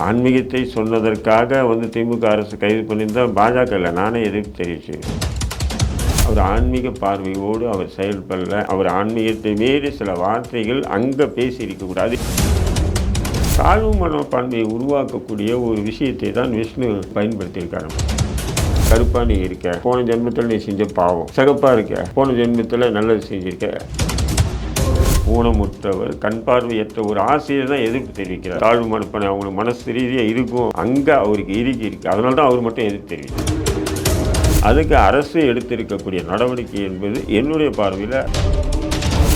ஆன்மீகத்தை சொன்னதற்காக வந்து திமுக அரசு கைது பண்ணியிருந்தால் பாஜக இல்லை நானே எதிர்ப்பு தெரிவிச்சு. அவர் ஆன்மீக பார்வையோடு அவர் செயல்படல. அவர் ஆன்மீகத்தை மீறி சில வார்த்தைகள் அங்கே பேசியிருக்கக்கூடாது தாழ்வு மனப்பான்மையை உருவாக்கக்கூடிய ஒரு விஷயத்தை தான் விஷ்ணு பயன்படுத்தியிருக்காரு. கருப்பா நீ இருக்க போன ஜென்மத்தில் நீ செஞ்ச பாவம். சிறப்பாக இருக்க போன ஜென்மத்தில் நல்லது செஞ்சிருக்க. ஊனமுற்றவர் கண் பார்வையற்ற ஒரு ஆசிரியர் தான் எதிர்ப்பு தெரிவிக்கிறார். தாழ்வு மனப்பானை அவங்களுக்கு மனசு ரீதியாக இருக்கும். அங்கே அவருக்கு இறுக்கி இருக்கு. அதனால தான் அவர் மட்டும் எதிர்ப்பு தெரிவிக்கிறார். அதுக்கு அரசு எடுத்திருக்கக்கூடிய நடவடிக்கை என்பது என்னுடைய பார்வையில்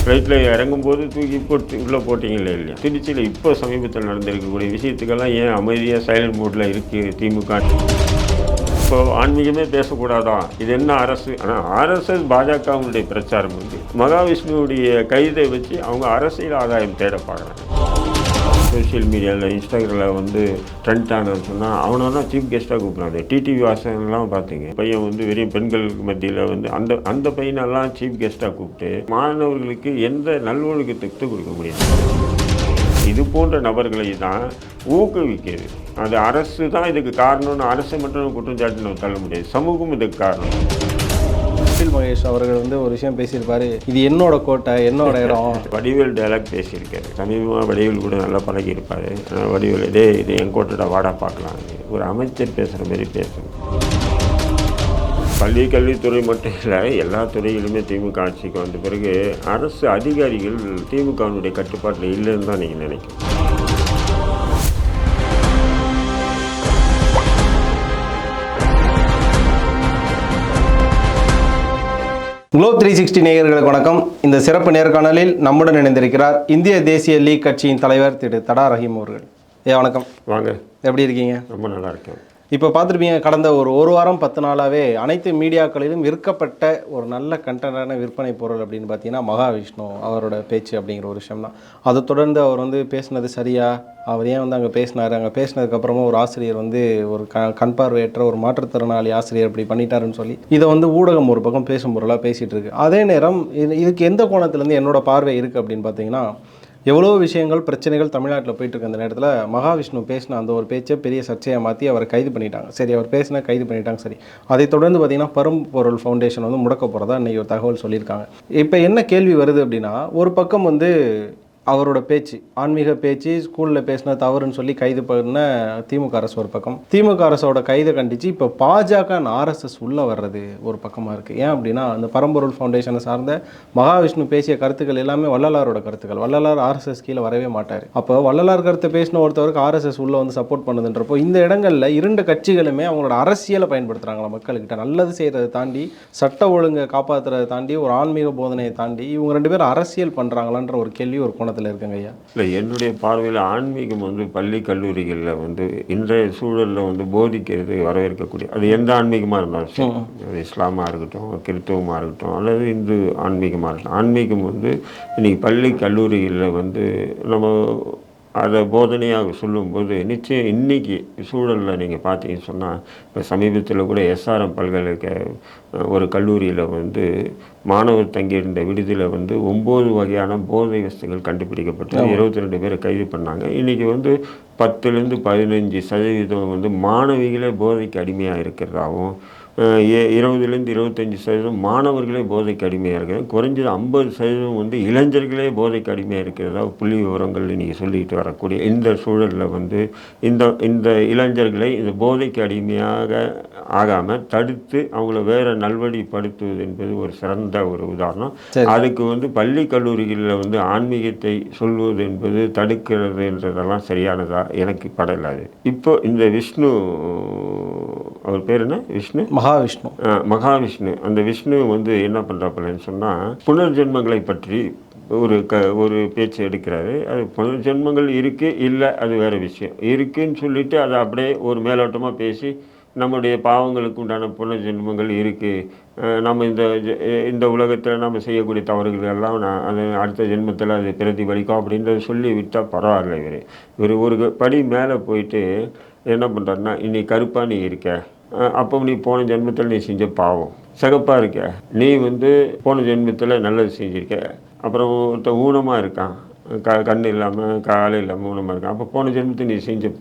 ஃப்ளைட்டில் இறங்கும்போது தூக்கி போட்டு உள்ளே போட்டிங்களே இல்லையா? திருச்சியில் இப்போ சமீபத்தில் நடந்திருக்கக்கூடிய விஷயத்துக்கெல்லாம் ஏன் அமைதியாக சைலண்ட் மோடில் இருக்குது திமுக? இப்போ ஆன்மீகமே பேசக்கூடாதா? இது என்ன அரசு? ஆனால் ஆர்எஸ்எஸ் பாஜகவுடைய பிரச்சாரம் வந்து மகாவிஷ்ணுவுடைய கைதை வச்சு அவங்க அரசியல் ஆதாயம் தேட பார்க்குறாங்க. சோஷியல் மீடியாவில் இன்ஸ்டாகிராமில் வந்து ட்ரெண்ட் ஆனதுன்னு சொன்னால் அவனை தான் சீஃப் கெஸ்ட்டாக கூப்பிட்றாங்க. டிடிவி வாசகம்லாம் பார்த்தீங்க. பையன் வந்து வெறும் பெண்களுக்கு மத்தியில் வந்து அந்த அந்த பையனெல்லாம் சீஃப் கெஸ்ட்டாக கூப்பிட்டு மாணவர்களுக்கு எந்த நல்வொழுக்கத்தை கொடுக்க முடியாது இது போன்ற நபர்களை தான் ஊக்குவிக்கிறது. அது அரசு தான் இதுக்கு காரணம்னு அரசை மட்டும் குற்றம் சாட்டி நம்ம தள்ள முடியாது. சமூகம் இதுக்கு காரணம். செந்தில் மகேஷ் அவர்கள் வந்து ஒரு விஷயம் பேசியிருப்பாரு. இது என்னோட கோட்டை என்னோட இடம். வடிவேல் டைலாக் பேசியிருக்காரு. சமீபமாக வடிவேல் கூட நல்லா பழகியிருப்பார். வடிவேல் இதே இது என் கோட்டோட வாடா பார்க்கலாம். ஒரு அமைச்சர் பேசுகிற மாதிரி பேசணும் பள்ளி கல்வித்துறை மட்டும் இல்லை எல்லா துறையிலுமே திமுக ஆட்சிக்கு வந்த பிறகு அரசு அதிகாரிகள் திமுகவினுடைய கட்டுப்பாட்டில் இல்லைன்னு தான் நீங்கள் நினைக்கிறேன் குளோப் த்ரீ சிக்ஸ்டி நேயர்களுக்கு வணக்கம். இந்த சிறப்பு நேர்காணலில் நம்முடன் இணைந்திருக்கிறார் இந்திய தேசிய லீக் கட்சியின் தலைவர் திரு தடா ரஹீம் அவர்கள். ஏ வணக்கம். வாங்க. எப்படி இருக்கீங்க? ரொம்ப நல்லா இருக்கேன். இப்போ பார்த்துருப்பீங்க கடந்த ஒரு ஒரு வாரம் பத்து நாளாகவே அனைத்து மீடியாக்களிலும் விற்கப்பட்ட ஒரு நல்ல கண்டனான விற்பனை பொருள் அப்படின்னு பார்த்தீங்கன்னா மகாவிஷ்ணு அவரோட பேச்சு அப்படிங்கிற ஒரு விஷயம் தான் அதை தொடர்ந்து அவர் வந்து பேசினது சரியா? அவர் ஏன் வந்து அங்கே பேசினார்? அங்கே பேசினதுக்கப்புறமா ஒரு ஆசிரியர் வந்து ஒரு க கண் பார்வையற்ற ஒரு மாற்றுத்திறனாளி ஆசிரியர் இப்படி பண்ணிட்டாருன்னு சொல்லி இதை வந்து ஊடகம் ஒரு பக்கம் பேசும் பொருளாக பேசிகிட்டு இருக்கு. அதே நேரம் இது இதுக்கு எந்த கோணத்துலேருந்து என்னோட பார்வை இருக்குது அப்படின்னு பார்த்தீங்கன்னா எவ்வளோ விஷயங்கள் பிரச்சனைகள் தமிழ்நாட்டில் போயிட்டு இருக்க அந்த நேரத்தில். மகாவிஷ்ணு பேசின அந்த ஒரு பேச்சை பெரிய சர்ச்சையாக மாற்றி அவரை கைது பண்ணிட்டாங்க. சரி அவர் பேசினா கைது பண்ணிட்டாங்க சரி. அதை தொடர்ந்து பார்த்தீங்கன்னா பரம்பொருள் ஃபவுண்டேஷன் வந்து முடக்க போகிறதா இன்னைக்கு ஒரு தகவல் சொல்லியிருக்காங்க. இப்போ என்ன கேள்வி வருது அப்படின்னா ஒரு பக்கம் வந்து அவரோட பேச்சு ஆன்மீக பேச்சு ஸ்கூலில் பேசின தவறுன்னு சொல்லி கைது பண்ண திமுக அரசு ஒரு பக்கம். திமுக அரசோட கைதை கண்டித்து இப்போ பாஜக ஆர்எஸ்எஸ் உள்ளே வர்றது ஒரு பக்கமாக இருக்குது ஏன் அப்படின்னா அந்த பரம்பொருள் ஃபவுண்டேஷனை சார்ந்த மகாவிஷ்ணு பேசிய கருத்துக்கள் எல்லாமே வள்ளலாரோட கருத்துக்கள். வள்ளலார் ஆர்எஸ்எஸ் கீழே வரவே மாட்டார். அப்போ வள்ளலார் கருத்தை பேசின ஒருத்தவருக்கு ஆர்எஸ்எஸ் உள்ளே வந்து சப்போர்ட் பண்ணுதுன்றப்போ இந்த இடங்களில் இரண்டு கட்சிகளுமே அவங்களோட அரசியலை பயன்படுத்துகிறாங்களா மக்கள்கிட்ட. நல்லது செய்கிறதை தாண்டி சட்ட ஒழுங்கை காப்பாற்றுறதை தாண்டி ஒரு ஆன்மீக போதனையை தாண்டி இவங்க ரெண்டு பேரும் அரசியல் பண்ணுறாங்களான்ற ஒரு கேள்வி ஒரு கோணத்தில் இருக்குங்க ஐயா. இல்லை என்னுடைய பார்வையில் ஆன்மீகம் வந்து பள்ளி கல்லூரிகளில் வந்து இன்றைய சூழலில் வந்து போதிக்கிறது வரவேற்கக்கூடிய அது எந்த ஆன்மீகமாக இருந்தாலும் சரி. இஸ்லாமாக இருக்கட்டும் கிறித்துவமாக இருக்கட்டும் அல்லது இந்து ஆன்மீகமாக இருக்கட்டும். ஆன்மீகம் வந்து இன்னைக்கு பள்ளி கல்லூரிகளில் வந்து நம்ம அதை போதனையாக சொல்லும்போது நிச்சயம் இன்னைக்கு சூழலில் நீங்கள் பார்த்தீங்கன்னு சொன்னால் இப்போ சமீபத்தில் கூட எஸ்ஆர்எம் பல்கலைக்கழக ஒரு கல்லூரியில் வந்து மாணவர் தங்கியிருந்த விடுதியில் வந்து ஒம்பது வகையான போதை வஸ்துகள் கண்டுபிடிக்கப்பட்டு இருபத்தி ரெண்டு பேரை கைது பண்ணாங்க. இன்றைக்கி வந்து பத்துலேருந்து பதினஞ்சு சதவீதம் வந்து மாணவிகளே போதைக்கு அடிமையாக இருக்கிறதாகவும் இருபதுலேருந்து இருபத்தஞ்சி சதவீதம் மாணவர்களே போதைக்கு அடிமையாக இருக்கிறது. குறைஞ்சது ஐம்பது சதவீதம் வந்து இளைஞர்களே போதைக்கு அடிமையாக இருக்கிறதா புள்ளி விவரங்கள் நீங்கள் சொல்லிட்டு வரக்கூடிய இந்த சூழலில் வந்து இந்த இந்த இளைஞர்களை இந்த போதைக்கு அடிமையாக ஆகாமல் தடுத்து அவங்கள வேற நல்வழிப்படுத்துவது என்பது ஒரு சிறந்த ஒரு உதாரணம். அதுக்கு வந்து பள்ளி கல்லூரிகளில் வந்து ஆன்மீகத்தை சொல்வது என்பது தடுக்கிறது என்றதெல்லாம் சரியானதா எனக்கு படலாது இப்போ இந்த விஷ்ணு அவர் பேர் என்ன? விஷ்ணு? மகாவிஷ்ணு. மகாவிஷ்ணு. அந்த விஷ்ணு வந்து என்ன பண்ணுறாப்புலன்னு சொன்னால் புனர்ஜென்மங்களை பற்றி ஒரு க ஒரு பேச்சு எடுக்கிறாரு. அது புனர்ஜென்மங்கள் இருக்கு இல்லை அது வேறு விஷயம். இருக்குன்னு சொல்லிட்டு அதை அப்படியே ஒரு மேலோட்டமாக பேசி நம்முடைய பாவங்களுக்கு உண்டான புனர்ஜென்மங்கள் இருக்குது நம்ம இந்த இந்த உலகத்தில் நம்ம செய்யக்கூடிய தவறுகள் எல்லாம் நான் அது அடுத்த ஜென்மத்தில் அது பிரதிபலிக்கும் அப்படின்றத சொல்லி விட்டால் பரவாயில்ல இவர். இவர் ஒரு படி மேலே போயிட்டு என்ன பண்ணுறாருன்னா இன்னைக்கு கருப்பா நீ இருக்க. அப்போ நீ போன ஜென்மத்தில் நீ செஞ்ச பாவம். சிகப்பாக இருக்க. நீ வந்து போன ஜென்மத்தில் நல்லது செஞ்சிருக்க. அப்புறம் ஒருத்தன் ஊனமாக இருக்கான். க கண் இல்லாமல் காலை இல்லாமல் ஊனமாக இருக்கான். அப்போ போன ஜென்மத்தை நீ செஞ்ச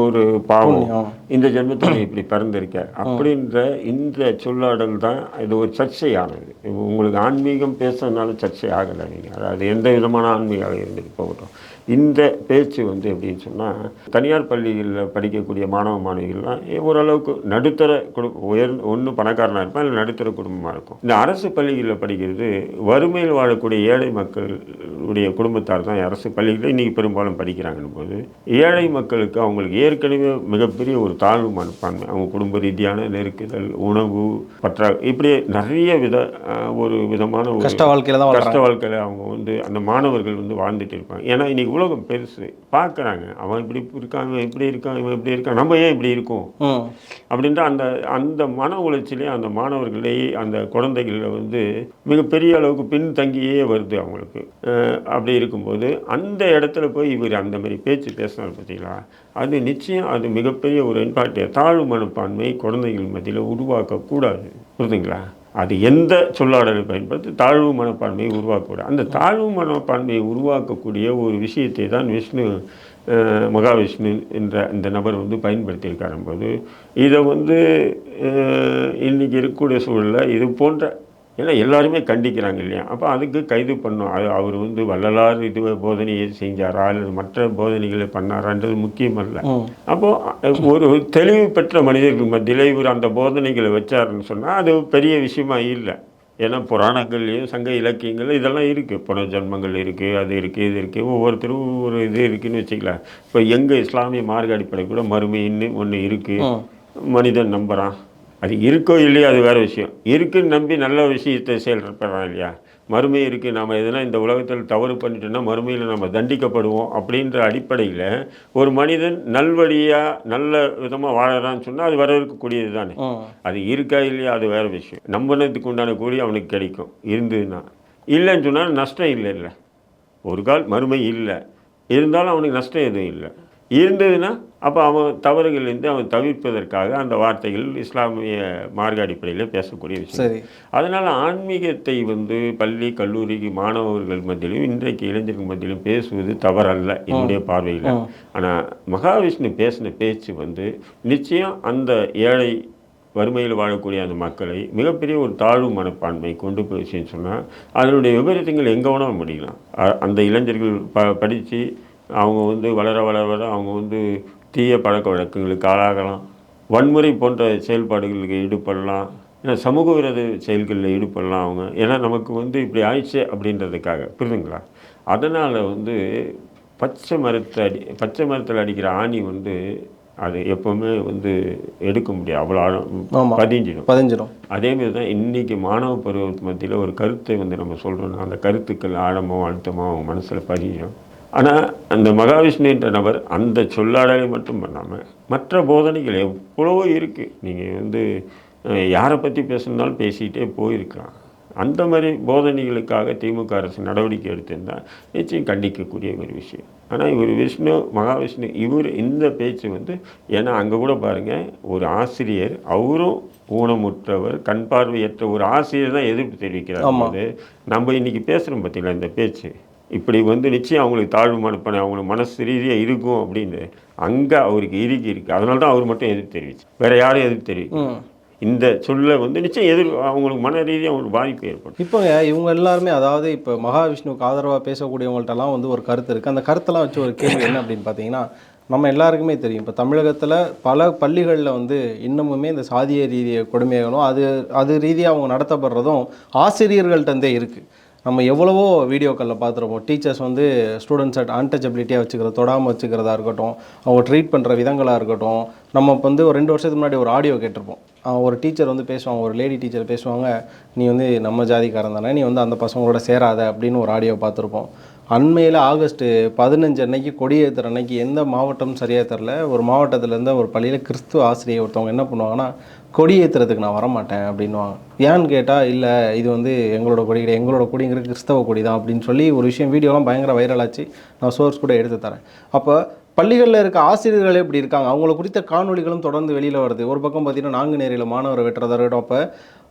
ஒரு பாவம். இந்த ஜென்மத்தில் நீ இப்படி பிறந்திருக்க. அப்படின்ற இந்த சொல்லாடல் தான் இது ஒரு சர்ச்சையானது. உங்களுக்கு ஆன்மீகம் பேசுறதுனால சர்ச்சை ஆகலை. நீங்கள் அதாவது எந்த விதமான ஆன்மீகம் இருந்துட்டு போகட்டும். இந்த பேச்சு வந்து எப்படின்னு சொன்னால் தனியார் பள்ளிகளில் படிக்கக்கூடிய மாணவ மாணவிகள்லாம் ஓரளவுக்கு நடுத்தர குடும்ப உயர் ஒன்று பணக்காரனாக இருப்பான் இல்லை நடுத்தர குடும்பமாக இருக்கும். இந்த அரசு பள்ளிகளில் படிக்கிறது வறுமையில் வாழக்கூடிய ஏழை மக்களுடைய குடும்பத்தார் தான். அரசு பள்ளிகளில் இன்றைக்கி பெரும்பாலும் படிக்கிறாங்கன்னு போது ஏழை மக்களுக்கு அவங்களுக்கு ஏற்கனவே மிகப்பெரிய ஒரு தாழ்வு மனப்பான்மை அவங்க குடும்ப ரீதியான நெருக்குதல் உணவு பற்றா இப்படி நிறைய வித ஒரு விதமான ஒரு கஷ்ட வாழ்க்கையில தான் கஷ்ட வாழ்க்கையில் அவங்க வந்து அந்த மாணவர்கள் வந்து வாழ்ந்துட்டு இருப்பாங்க. ஏன்னா இன்னைக்கு உலகம் பெருசு. பார்க்குறாங்க. அவன் இப்படி இருக்கான் இவன் இப்படி இருக்கான் இவன் இப்படி இருக்கான். நம்ம ஏன் இப்படி இருக்கோம்? அப்படின்ற அந்த அந்த மன உளைச்சலே அந்த மாணவர்களே அந்த குழந்தைகளில் வந்து மிகப்பெரிய அளவுக்கு பின்தங்கியே வருது அவங்களுக்கு. அப்படி இருக்கும்போது அந்த இடத்துல போய் இவர் அந்த மாதிரி பேச்சு பேசினார் பார்த்தீங்களா? அது நிச்சயம் அது மிகப்பெரிய ஒரு இம்பாக்ட். தாழ்வு மனப்பான்மை குழந்தைகள் மத்தியில் உருவாக்கக்கூடாது. புரியுதுங்களா அது எந்த சொல்லாடலை பயன்படுத்தி தாழ்வு மனப்பான்மையை உருவாக்கக்கூடாது அந்த தாழ்வு மனப்பான்மையை உருவாக்கக்கூடிய ஒரு விஷயத்தை தான் விஷ்ணு மகாவிஷ்ணு என்ற இந்த நபர் வந்து பயன்படுத்தியிருக்காரும்போது இதை வந்து இன்றைக்கி இருக்கக்கூடிய சூழலில் இது போன்ற ஏன்னா எல்லாருமே கண்டிக்கிறாங்க இல்லையா? அப்போ அதுக்கு கைது பண்ணும் அது அவர் வந்து வள்ளலார் இது போதனையை செஞ்சாரா? அல்லது மற்ற போதனைகளை பண்ணாரான்றது முக்கியமல்ல. அப்போது ஒரு தெளிவு பெற்ற மனிதர்கள் மத்தியில் இவர் அந்த போதனைகளை வச்சாருன்னு சொன்னால் அது பெரிய விஷயமா இல்லை. ஏன்னா புராணங்கள்லேயும் சங்க இலக்கியங்கள் இதெல்லாம் இருக்குது புனர்ஜன்மங்கள் இருக்குது அது இருக்குது இது இருக்குது ஒவ்வொருத்தரும் ஒரு இது இருக்குன்னு வச்சுக்கலாம். இப்போ எங்கள் இஸ்லாமிய மார்க்க அடிப்படை கூட மறுமைன்னு ஒன்று இருக்குது மனிதன் நம்புகிறான் அது இருக்கோ இல்லையோ அது வேறு விஷயம். இருக்குன்னு நம்பி நல்ல விஷயத்தை செயல்படுறான் இல்லையா? மறுமை இருக்குது நாம் எதனா இந்த உலகத்தில் தவறு பண்ணிட்டோம்னா மறுமையில் நம்ம தண்டிக்கப்படுவோம் அப்படின்ற அடிப்படையில் ஒரு மனிதன் நல்வழியாக நல்ல விதமாக வாழறான்னு சொன்னால் அது வரவேற்கக்கூடியது தானே. அது இருக்கா இல்லையா? அது வேறு விஷயம். நம்பினதுக்கு உண்டான கூலி அவனுக்கு கிடைக்கும். இருந்ததுன்னா. இல்லைன்னு சொன்னால் நஷ்டம் இல்லை இல்லை ஒரு கால் மறுமை இல்லை. இருந்தாலும் அவனுக்கு நஷ்டம் எதுவும் இல்லை. இருந்ததுன்னா அப்போ அவன் தவறுகளிலிருந்து அவன் தவிர்ப்பதற்காக அந்த வார்த்தைகள் இஸ்லாமிய மார்க்க அடிப்படையில் பேசக்கூடிய விஷயம். அதனால் ஆன்மீகத்தை வந்து பள்ளி கல்லூரிக்கு மாணவர்கள் மத்தியிலும் இன்றைக்கு இளைஞர்கள் மத்தியிலும் பேசுவது தவறல்ல என்னுடைய பார்வையில். ஆனால் மகாவிஷ்ணு பேசின பேச்சு வந்து நிச்சயம் அந்த ஏழை வறுமையில் வாழக்கூடிய அந்த மக்களை மிகப்பெரிய ஒரு தாழ்வு மனப்பான்மை கொண்டு போச்சுன்னு சொன்னால் அதனுடைய விபரீதங்கள் எங்கே வேணாலும் முடியலாம். அந்த இளைஞர்கள் ப படித்து அவங்க வந்து வளர வளர வளர அவங்க வந்து தீய பழக்க வழக்கங்களுக்கு ஆளாகலாம். வன்முறை போன்ற செயல்பாடுகளுக்கு ஈடுபடலாம். ஏன்னா சமூக விரோத செயல்களில் ஈடுபடலாம் அவங்க. ஏன்னா நமக்கு வந்து இப்படி ஆயிடுச்சு அப்படின்றதுக்காக. புரியுதுங்களா? அதனால் வந்து பச்சை மரத்தை அடி பச்சை மரத்தில் அடிக்கிற ஆணி வந்து அது எப்போவுமே வந்து எடுக்க முடியாது. அவ்வளோ ஆழம். பதிஞ்சிடும். பதிஞ்சிடும் அதே மாதிரி தான் இன்றைக்கி மாணவ பருவத்து மத்தியில் ஒரு கருத்தை வந்து நம்ம சொல்கிறோன்னா அந்த கருத்துக்கள் ஆழமோ அழுத்தமோ அவங்க மனசில் பதியும். ஆனால் அந்த மகாவிஷ்ணுன்ற நபர் அந்த சொல்லாடலை மட்டும் பண்ணாமல் மற்ற போதனைகள் எவ்வளவோ இருக்குது நீங்கள் வந்து யாரை பற்றி பேசுனாலும் பேசிக்கிட்டே போயிருக்கலாம். அந்த மாதிரி போதனைகளுக்காக திமுக அரசு நடவடிக்கை எடுத்திருந்தால் நிச்சயம் கண்டிக்கக்கூடிய ஒரு விஷயம். ஆனால் இவர் விஷ்ணு மகாவிஷ்ணு இவர் இந்த பேச்சு வந்து ஏன்னா அங்கே கூட பாருங்கள் ஒரு ஆசிரியர் அவரும் ஊனமுற்றவர் கண் பார்வையற்ற ஒரு ஆசிரியர் தான் எதிர்ப்பு தெரிவிக்கிறார். நம்ம இன்னைக்கு பேசுகிறோம் பார்த்தீங்களா இந்த பேச்சு? இப்படி வந்து நிச்சயம் அவங்களுக்கு தாழ்வு மனப்பானை அவங்களுக்கு மனசு ரீதியாக இருக்கும் அப்படின்னு அங்கே அவருக்கு இறுகி இருக்கு. அதனால தான் அவர் மட்டும் எதிர்ப்பு தெரிவிச்சு. வேற யாரும் எதிர்ப்பு தெரிவிக்கும் இந்த சொல்ல வந்து நிச்சயம் எதிர் அவங்களுக்கு மன ரீதியாக அவங்களுக்கு பாதிப்பு ஏற்படும். இப்போங்க இவங்க எல்லாருமே அதாவது இப்போ மகாவிஷ்ணுவுக்கு ஆதரவாக பேசக்கூடியவங்கள்ட்டலாம் வந்து ஒரு கருத்து இருக்குது அந்த கருத்தெல்லாம் வச்சு ஒரு கேள்வி என்ன அப்படின்னு பார்த்தீங்கன்னா நம்ம எல்லாருக்குமே தெரியும். இப்போ தமிழகத்தில் பல பள்ளிகளில் வந்து இன்னமுமே இந்த சாதிய ரீதிய கொடுமைகளும் அது அது ரீதியாக அவங்க நடத்தப்படுறதும் ஆசிரியர்கள்ட்டந்தே இருக்குது நம்ம எவ்வளவோ வீடியோக்களில் பார்த்துருப்போம். டீச்சர்ஸ் வந்து ஸ்டூடெண்ட்ஸை அன்டச்சபிலிட்டியாக வச்சுக்கிற தொடாமல் வச்சுக்கிறதா இருக்கட்டும் அவங்க ட்ரீட் பண்ணுற விதங்களாக இருக்கட்டும் நம்ம இப்போ வந்து ஒரு ரெண்டு வருஷத்துக்கு முன்னாடி ஒரு ஆடியோ கேட்டிருப்போம். அவன் ஒரு டீச்சர் வந்து பேசுவாங்க ஒரு லேடி டீச்சர் பேசுவாங்க நீ வந்து நம்ம ஜாதிக்காரன் தானே நீ வந்து அந்த பசங்களோட சேராத அப்படின்னு ஒரு ஆடியோ பார்த்துருப்போம். அண்மையில் ஆகஸ்ட்டு பதினஞ்சு அன்னைக்கு கொடியேற்றுற அன்னைக்கு எந்த மாவட்டம் சரியாக தெரில ஒரு மாவட்டத்துலேருந்து ஒரு பள்ளியில் கிறிஸ்துவ ஆசிரியர் ஒருத்தவங்க என்ன பண்ணுவாங்கன்னா கொடியேற்றுறதுக்கு நான் வரமாட்டேன் அப்படின்னுவாங்க. ஏன்னு கேட்டால் இல்லை இது வந்து எங்களோட கொடி கிடையாது. எங்களோட கொடிங்கிற கிறிஸ்தவ கொடி தான் அப்படின்னு சொல்லி ஒரு விஷயம் வீடியோலாம் பயங்கர வைரலாச்சு நான் சோர்ஸ் கூட எடுத்து தரேன். அப்போ பள்ளிகளில் இருக்க ஆசிரியர்களே இப்படி இருக்காங்க. அவங்கள குறித்த காணொளிகளும் தொடர்ந்து வெளியில் வருது. ஒரு பக்கம் பார்த்தீங்கன்னா நாங்குநேரியில் மாணவர் வெட்டுறதா இருக்கட்டும். அப்போ